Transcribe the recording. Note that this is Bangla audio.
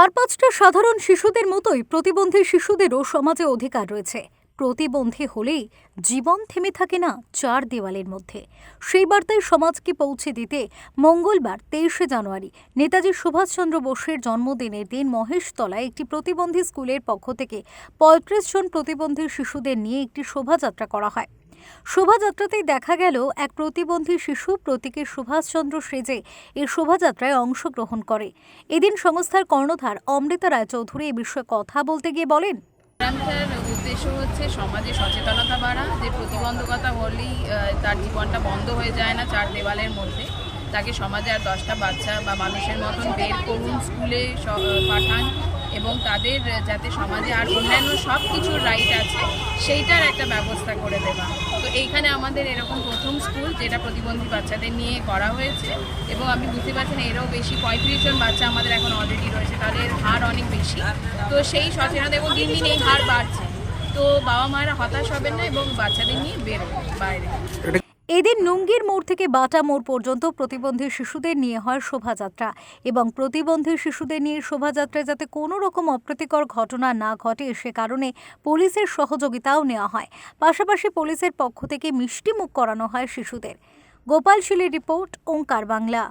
আর পাঁচটা সাধারণ শিশুদের মতোই প্রতিবন্ধী শিশুদেরও সমাজে অধিকার রয়েছে। প্রতিবন্ধী হলেই জীবন থেমে থাকে না চার দেওয়ালের মধ্যে। সেই বার্তায় সমাজকে পৌঁছে দিতে মঙ্গলবার তেইশে জানুয়ারি নেতাজি সুভাষচন্দ্র বোসের জন্মদিনের দিন মহেশতলায় একটি প্রতিবন্ধী স্কুলের পক্ষ থেকে পঁয়ত্রিশ জন প্রতিবন্ধী শিশুদের নিয়ে একটি শোভাযাত্রা করা হয়। শোভাযাত্রাতেই দেখা গেল এক প্রতিবন্ধী শিশু প্রতীকের সুভাষচন্দ্র সেজে এই শোভাযাত্রায় অংশগ্রহণ করে। এদিন সংস্থার কর্ণধার অমৃতা রায়চৌধুরী এ বিষয়ে কথা বলতে গিয়ে বলেন উদ্দেশ্য হচ্ছে সমাজে সচেতনতা বাড়া। যে প্রতিবন্ধকতা হলেই তার জীবনটা বন্ধ হয়ে যায় না চার দেওয়ালের মধ্যে। তাকে সমাজে আর দশটা বাচ্চা বা মানুষের মতন বের করুন, স্কুলে পাঠান এবং তাদের যাতে সমাজে আর অন্যান্য সব কিছুর রাইট আছে, সেইটার একটা ব্যবস্থা করে দেওয়া। এইখানে আমাদের এরকম প্রথম স্কুল যেটা প্রতিবন্ধী বাচ্চাদের নিয়ে করা হয়েছে এবং আপনি বুঝতে পারছেন এরও বেশি পঁয়ত্রিশ জন বাচ্চা আমাদের এখন অলরেডি রয়েছে তাদের হার অনেক বেশি। তো সেই সচেতনতা এবং দিন দিন এই হার বাড়ছে। তো বাবা মায়েরা হতাশ হবেন না এবং বাচ্চাদের নিয়ে বেরোবে বাইরে। এদিন নুঙ্গির মোড় থেকে বাটা মোড় পর্যন্ত প্রতিবন্ধী শিশুদের নিয়ে হয় শোভাযাত্রা এবং প্রতিবন্ধী শিশুদের নিয়ে শোভাযাত্রায় যাতে কোনো রকম অপ্রীতিকর ঘটনা না ঘটে, সে কারণে পুলিশের সহযোগিতাও নেওয়া হয়। পাশাপাশি পুলিশের পক্ষ থেকে মিষ্টিমুখ করানো হয় শিশুদের। গোপাল শিলের রিপোর্ট, ওঙ্কার বাংলা।